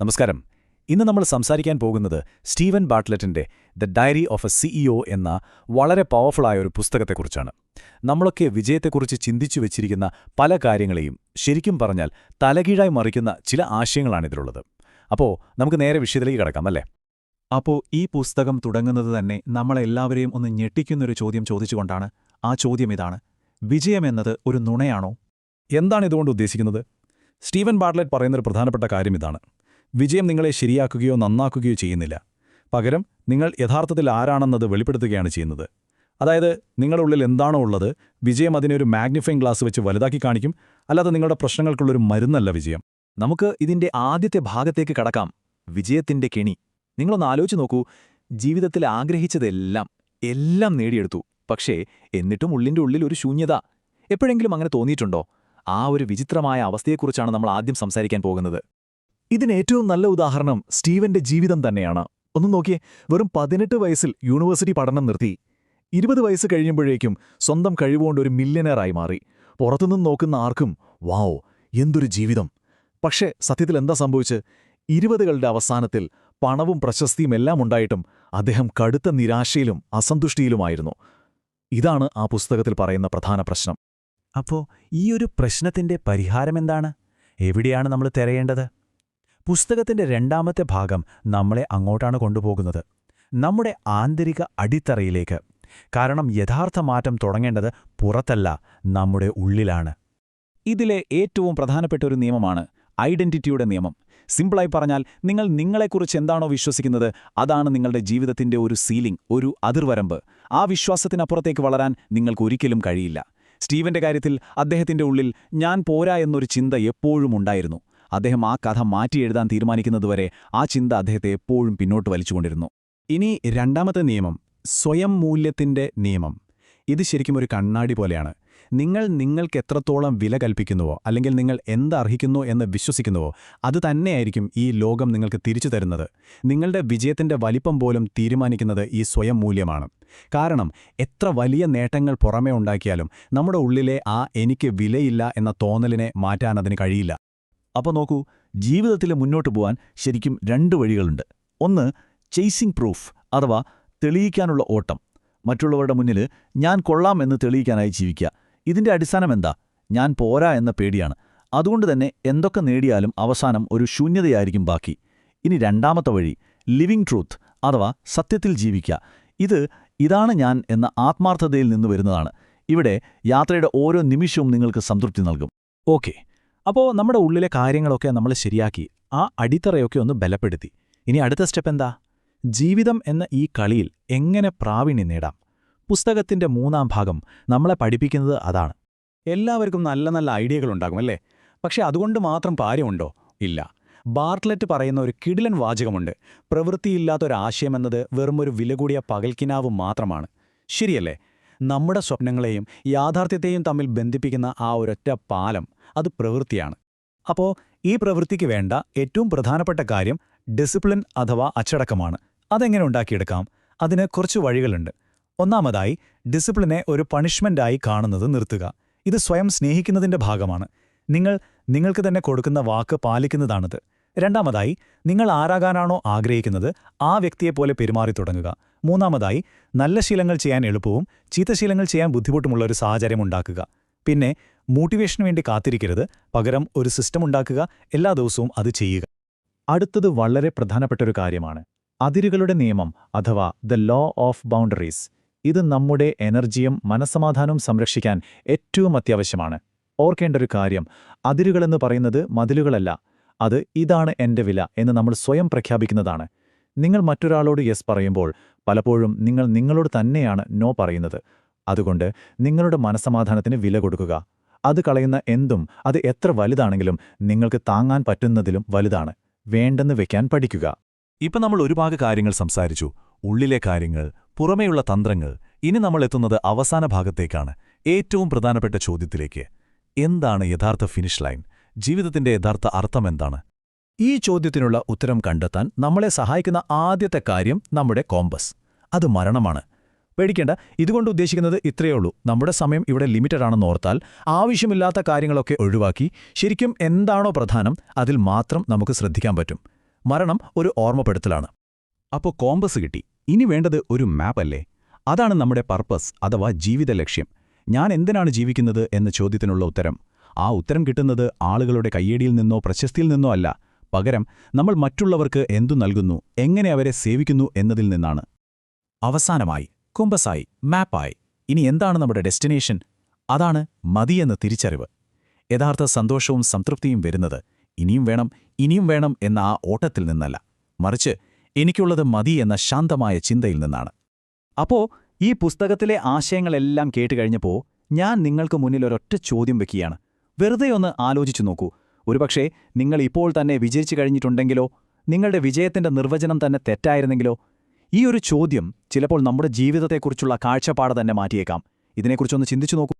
നമസ്കാരം. ഇന്ന് നമ്മൾ സംസാരിക്കാൻ പോകുന്നത് Steven ബാട്ട്ലറ്റിന്റെ the diary of a CEO എന്ന വളരെ പവർഫുള്ളായ ഒരു പുസ്തകത്തെക്കുറിച്ചാണ്. നമ്മളൊക്കെ വിജയത്തെക്കുറിച്ച് ചിന്തിച്ചു വെച്ചിരിക്കുന്ന പല കാര്യങ്ങളെയും ശരിക്കും പറഞ്ഞാൽ തലകീഴായി മറിക്കുന്ന ചില ആശയങ്ങളാണിതിലുള്ളത്. അപ്പോൾ നമുക്ക് നേരെ വിഷയത്തിലേക്ക് കിടക്കാം അല്ലേ? അപ്പോൾ ഈ പുസ്തകം തുടങ്ങുന്നത് തന്നെ നമ്മളെല്ലാവരെയും ഒന്ന് ഞെട്ടിക്കുന്നൊരു ചോദ്യം ചോദിച്ചുകൊണ്ടാണ്. ആ ചോദ്യം ഇതാണ്. വിജയമെന്നത് ഒരു നുണയാണോ? എന്താണ് ഇതുകൊണ്ട് ഉദ്ദേശിക്കുന്നത്? സ്റ്റീവൻ ബാട്ട്ലറ്റ് പറയുന്നൊരു പ്രധാനപ്പെട്ട കാര്യം ഇതാണ്. വിജയം നിങ്ങളെ ശരിയാക്കുകയോ നന്നാക്കുകയോ ചെയ്യുന്നില്ല. പകരം നിങ്ങൾ യഥാർത്ഥത്തിൽ ആരാണെന്നത് വെളിപ്പെടുത്തുകയാണ് ചെയ്യുന്നത്. അതായത് നിങ്ങളുടെ ഉള്ളിൽ എന്താണോ ഉള്ളത് വിജയം അതിനെ ഒരു മാഗ്നിഫൈങ് ഗ്ലാസ് വെച്ച് വലുതാക്കി കാണിക്കും. അല്ലാതെ നിങ്ങളുടെ പ്രശ്നങ്ങൾക്കുള്ളൊരു മരുന്നല്ല വിജയം. നമുക്ക് ഇതിന്റെ ആദ്യത്തെ ഭാഗത്തേക്ക് കടക്കാം. വിജയത്തിന്റെ കെണി. നിങ്ങളൊന്ന് ആലോചിച്ച് നോക്കൂ. ജീവിതത്തിൽ ആഗ്രഹിച്ചതെല്ലാം എല്ലാം നേടിയെടുത്തു. പക്ഷേ എന്നിട്ടും ഉള്ളിന്റെ ഉള്ളിൽ ഒരു ശൂന്യത. എപ്പോഴെങ്കിലും അങ്ങനെ തോന്നിയിട്ടുണ്ടോ? ആ ഒരു വിചിത്രമായ അവസ്ഥയെക്കുറിച്ചാണ് നമ്മൾ ആദ്യം സംസാരിക്കാൻ പോകുന്നത്. ഇതിന് ഏറ്റവും നല്ല ഉദാഹരണം സ്റ്റീവന്റെ ജീവിതം തന്നെയാണ്. ഒന്ന് നോക്കിയേ വെറും പതിനെട്ട് വയസ്സിൽ യൂണിവേഴ്സിറ്റി പഠനം നിർത്തി. ഇരുപത് വയസ്സ് കഴിയുമ്പോഴേക്കും സ്വന്തം കഴിവുകൊണ്ട് ഒരു മില്യനറായി മാറി. പുറത്തുനിന്ന് നോക്കുന്ന ആർക്കും വാവ് എന്തൊരു ജീവിതം. പക്ഷേ സത്യത്തിൽ എന്താ സംഭവിച്ച്? ഇരുപതുകളുടെ അവസാനത്തിൽ പണവും പ്രശസ്തിയും എല്ലാം ഉണ്ടായിട്ടും അദ്ദേഹം കടുത്ത നിരാശയിലും അസന്തുഷ്ടിയിലുമായിരുന്നു. ഇതാണ് ആ പുസ്തകത്തിൽ പറയുന്ന പ്രധാന പ്രശ്നം. അപ്പോ ഈ ഒരു പ്രശ്നത്തിന്റെ പരിഹാരമെന്താണ് എവിടെയാണ് നമ്മൾ തിരയേണ്ടത്? പുസ്തകത്തിന്റെ രണ്ടാമത്തെ ഭാഗം നമ്മളെ അങ്ങോട്ടാണ് കൊണ്ടുപോകുന്നത്. നമ്മുടെ ആന്തരിക അടിത്തറയിലേക്ക്. കാരണം യഥാർത്ഥ മാറ്റം തുടങ്ങേണ്ടത് പുറത്തല്ല നമ്മുടെ ഉള്ളിലാണ്. ഇതിലെ ഏറ്റവും പ്രധാനപ്പെട്ട ഒരു നിയമമാണ് ഐഡന്റിറ്റിയുടെ നിയമം. സിമ്പിളായി പറഞ്ഞാൽ നിങ്ങൾ നിങ്ങളെക്കുറിച്ച് എന്താണോ വിശ്വസിക്കുന്നത് അതാണ് നിങ്ങളുടെ ജീവിതത്തിന്റെ ഒരു സീലിംഗ് ഒരു അതിർവരമ്പ്. ആ വിശ്വാസത്തിനപ്പുറത്തേക്ക് വളരാൻ നിങ്ങൾക്ക് ഒരിക്കലും കഴിയില്ല. സ്റ്റീവന്റെ കാര്യത്തിൽ അദ്ദേഹത്തിന്റെ ഉള്ളിൽ ഞാൻ പോരാ എന്നൊരു ചിന്ത എപ്പോഴും ഉണ്ടായിരുന്നു. അദ്ദേഹം ആ കഥ മാറ്റി എഴുതാൻ തീരുമാനിക്കുന്നതുവരെ ആ ചിന്ത അദ്ദേഹത്തെ എപ്പോഴും പിന്നോട്ട് വലിച്ചുകൊണ്ടിരുന്നു. ഇനി രണ്ടാമത്തെ നിയമം സ്വയം മൂല്യത്തിന്റെ നിയമം. ഇത് ശരിക്കും ഒരു കണ്ണാടി പോലെയാണ്. നിങ്ങൾ നിങ്ങൾക്ക് എത്രത്തോളം വില കൽപ്പിക്കുന്നുവോ അല്ലെങ്കിൽ നിങ്ങൾ എന്തർഹിക്കുന്നു എന്ന് വിശ്വസിക്കുന്നുവോ അത് തന്നെയായിരിക്കും ഈ ലോകം നിങ്ങൾക്ക് തിരിച്ചു തരുന്നത്. നിങ്ങളുടെ വിജയത്തിന്റെ വലിപ്പം പോലും തീരുമാനിക്കുന്നത് ഈ സ്വയം മൂല്യമാണ്. കാരണം എത്ര വലിയ നേട്ടങ്ങൾ പുറമേ ഉണ്ടാക്കിയാലും നമ്മുടെ ഉള്ളിലെ ആ എനിക്ക് വിലയില്ല എന്ന തോന്നലിനെ മാറ്റാൻ അതിന് കഴിയില്ല. അപ്പോൾ നോക്കൂ ജീവിതത്തിൽ മുന്നോട്ട് പോകാൻ ശരിക്കും രണ്ട് വഴികളുണ്ട്. ഒന്ന് ചേസിംഗ് പ്രൂഫ് അഥവാ തെളിയിക്കാനുള്ള ഓട്ടം. മറ്റുള്ളവരുടെ മുന്നിൽ ഞാൻ കൊള്ളാം എന്ന് തെളിയിക്കാനായി ജീവിക്കുക. ഇതിന്റെ അടിസ്ഥാനം എന്താ? ഞാൻ പോരാ എന്ന പേടിയാണ്. അതുകൊണ്ട് തന്നെ എന്തൊക്കെ നേടിയാലും അവസാനം ഒരു ശൂന്യതയായിരിക്കും ബാക്കി. ഇനി രണ്ടാമത്തെ വഴി ലിവിംഗ് ട്രൂത്ത് അഥവാ സത്യത്തിൽ ജീവിക്കുക. ഇത് ഇതാണ് ഞാൻ എന്ന ആത്മാർത്ഥതയിൽ നിന്ന് വരുന്നതാണ്. ഇവിടെ യാത്രയുടെ ഓരോ നിമിഷവും നിങ്ങൾക്ക് സംതൃപ്തി നൽകും. ഓക്കെ. അപ്പോൾ നമ്മുടെ ഉള്ളിലെ കാര്യങ്ങളൊക്കെ നമ്മൾ ശരിയാക്കി ആ അടിത്തറയൊക്കെ ഒന്ന് ബലപ്പെടുത്തി. ഇനി അടുത്ത സ്റ്റെപ്പ് എന്താ? ജീവിതം എന്ന ഈ കളിയിൽ എങ്ങനെ പ്രാവീണ്യം നേടാം? പുസ്തകത്തിന്റെ മൂന്നാം ഭാഗം നമ്മളെ പഠിപ്പിക്കുന്നത് അതാണ്. എല്ലാവർക്കും നല്ല നല്ല ഐഡിയകളുണ്ടാകും അല്ലേ? പക്ഷേ അതുകൊണ്ട് മാത്രം കാര്യമുണ്ടോ? ഇല്ല. ബാർട്ട്ലെറ്റ് പറയുന്ന ഒരു കിടിലൻ വാചകമുണ്ട്. പ്രവൃത്തിയില്ലാത്തൊരാശയമെന്നത് വെറുമൊരു വില കൂടിയ പകൽക്കിനാവ് മാത്രമാണ്. ശരിയല്ലേ? നമ്മുടെ സ്വപ്നങ്ങളെയും യാഥാർത്ഥ്യത്തെയും തമ്മിൽ ബന്ധിപ്പിക്കുന്ന ആ ഒരൊറ്റ പാലം അത് പ്രവൃത്തിയാണ്. അപ്പോൾ ഈ പ്രവൃത്തിക്ക് വേണ്ട ഏറ്റവും പ്രധാനപ്പെട്ട കാര്യം ഡിസിപ്ലിൻ അഥവാ അച്ചടക്കമാണ്. അതെങ്ങനെ ഉണ്ടാക്കിയെടുക്കാം? അതിന് കുറച്ച് വഴികളുണ്ട്. ഒന്നാമതായി ഡിസിപ്ലിനെ ഒരു പണിഷ്മെന്റായി കാണുന്നത് നിർത്തുക. ഇത് സ്വയം സ്നേഹിക്കുന്നതിന്റെ ഭാഗമാണ്. നിങ്ങൾ നിങ്ങൾക്ക് തന്നെ കൊടുക്കുന്ന വാക്ക് പാലിക്കുന്നതാണിത്. രണ്ടാമതായി നിങ്ങൾ ആരാകാനാണോ ആഗ്രഹിക്കുന്നത് ആ വ്യക്തിയെപ്പോലെ പെരുമാറി തുടങ്ങുക. മൂന്നാമതായി നല്ല ശീലങ്ങൾ ചെയ്യാൻ എളുപ്പവും ചീത്തശീലങ്ങൾ ചെയ്യാൻ ബുദ്ധിമുട്ടുമുള്ള ഒരു സാഹചര്യം ഉണ്ടാക്കുക. പിന്നെ മോട്ടിവേഷന് വേണ്ടി കാത്തിരിക്കരുത് പകരം ഒരു സിസ്റ്റം ഉണ്ടാക്കുക എല്ലാ ദിവസവും അത് ചെയ്യുക. അടുത്തത് വളരെ പ്രധാനപ്പെട്ട ഒരു കാര്യമാണ്. അതിരുകളുടെ നിയമം അഥവാ ദ ലോ ഓഫ് ബൗണ്ടറീസ് ഇത് നമ്മുടെ എനർജിയും മനസ്സമാധാനവും സംരക്ഷിക്കാൻ ഏറ്റവും അത്യാവശ്യമാണ്. ഓർക്കേണ്ട ഒരു കാര്യം അതിരുകളെന്ന് പറയുന്നത് മതിലുകളല്ല അത് ഇതാണ് എന്റെ വില എന്ന് നമ്മൾ സ്വയം പ്രഖ്യാപിക്കുന്നതാണ്. നിങ്ങൾ മറ്റൊരാളോട് യെസ് പറയുമ്പോൾ പലപ്പോഴും നിങ്ങൾ നിങ്ങളോട് തന്നെയാണ് നോ പറയുന്നത്. അതുകൊണ്ട് നിങ്ങളുടെ മനസമാധാനത്തിന് വില കൊടുക്കുക. അത് കളയുന്ന എന്തും അത് എത്ര വലുതാണെങ്കിലും നിങ്ങൾക്ക് താങ്ങാൻ പറ്റുന്നതിലും വലുതാണ്. വേണ്ടെന്ന് വെക്കാൻ പഠിക്കുക. ഇപ്പം നമ്മൾ ഒരുപാട് കാര്യങ്ങൾ സംസാരിച്ചു. ഉള്ളിലെ കാര്യങ്ങൾ പുറമേയുള്ള തന്ത്രങ്ങൾ. ഇനി നമ്മൾ എത്തുന്നത് അവസാന ഭാഗത്തേക്കാണ്. ഏറ്റവും പ്രധാനപ്പെട്ട ചോദ്യത്തിലേക്ക്. എന്താണ് യഥാർത്ഥ ഫിനിഷ് ലൈൻ? ജീവിതത്തിന്റെ യഥാർത്ഥ അർത്ഥം എന്താണ്? ഈ ചോദ്യത്തിനുള്ള ഉത്തരം കണ്ടെത്താൻ നമ്മളെ സഹായിക്കുന്ന ആദ്യത്തെ കാര്യം നമ്മുടെ കോമ്പസ്. അത് മരണമാണ്. പേടിക്കേണ്ട ഇതുകൊണ്ട് ഉദ്ദേശിക്കുന്നത് ഇത്രയേ ഉള്ളൂ. നമ്മുടെ സമയം ഇവിടെ ലിമിറ്റഡ് ആണെന്ന് ഓർത്താൽ ആവശ്യമില്ലാത്ത കാര്യങ്ങളൊക്കെ ഒഴിവാക്കി ശരിക്കും എന്താണോ പ്രധാനം അതിൽ മാത്രം നമുക്ക് ശ്രദ്ധിക്കാൻ പറ്റും. മരണം ഒരു ഓർമ്മപ്പെടുത്തലാണ്. അപ്പോൾ കോമ്പസ് കിട്ടി. ഇനി വേണ്ടത് ഒരു മാപ്പ് അല്ലേ അതാണ് നമ്മുടെ പർപ്പസ് അഥവാ ജീവിത ലക്ഷ്യം ഞാൻ എന്തിനാണ് ജീവിക്കുന്നത് എന്ന ചോദ്യത്തിനുള്ള ഉത്തരം ആ ഉത്തരം കിട്ടുന്നത് ആളുകളുടെ കയ്യടിയിൽ നിന്നോ പ്രശസ്തിയിൽ നിന്നോ അല്ല. പകരം നമ്മൾ മറ്റുള്ളവർക്ക് എന്തു നൽകുന്നു എങ്ങനെ അവരെ സേവിക്കുന്നു എന്നതിൽ നിന്നാണ്. അവസാനമായി കുമ്പസായി മാപ്പായി. ഇനി എന്താണ് നമ്മുടെ ഡെസ്റ്റിനേഷൻ? അതാണ് മതിയെന്ന തിരിച്ചറിവ്. യഥാർത്ഥ സന്തോഷവും സംതൃപ്തിയും വരുന്നത് ഇനിയും വേണം ഇനിയും വേണം എന്ന ആ ഓട്ടത്തിൽ നിന്നല്ല. മറിച്ച് എനിക്കുള്ളത് മതി എന്ന ശാന്തമായ ചിന്തയിൽ നിന്നാണ്. അപ്പോ ഈ പുസ്തകത്തിലെ ആശയങ്ങളെല്ലാം കേട്ടുകഴിഞ്ഞപ്പോ ഞാൻ നിങ്ങൾക്ക് മുന്നിൽ ഒരൊറ്റ ചോദ്യം വെക്കുകയാണ്. വെറുതെ ഒന്ന് ആലോചിച്ചു നോക്കൂ. ഒരുപക്ഷേ നിങ്ങൾ ഇപ്പോൾ തന്നെ വിജയിച്ചു കഴിഞ്ഞിട്ടുണ്ടെങ്കിലോ നിങ്ങളുടെ വിജയത്തിന്റെ നിർവചനം തന്നെ തെറ്റായിരുന്നെങ്കിലോ ഈ ഒരു ചോദ്യം ചിലപ്പോൾ നമ്മുടെ ജീവിതത്തെക്കുറിച്ചുള്ള കാഴ്ചപ്പാട് തന്നെ മാറ്റിയേക്കാം. ഇതിനെക്കുറിച്ചൊന്ന് ചിന്തിച്ചു നോക്കൂ.